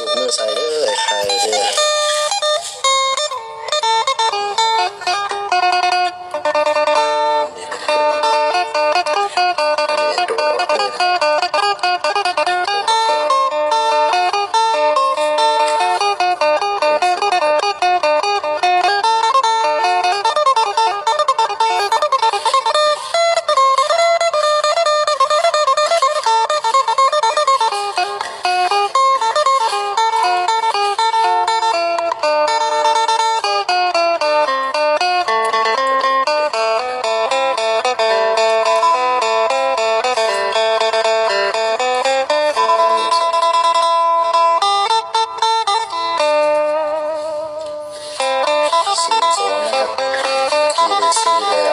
สูบมือใส่เด้อไข่เด้อ see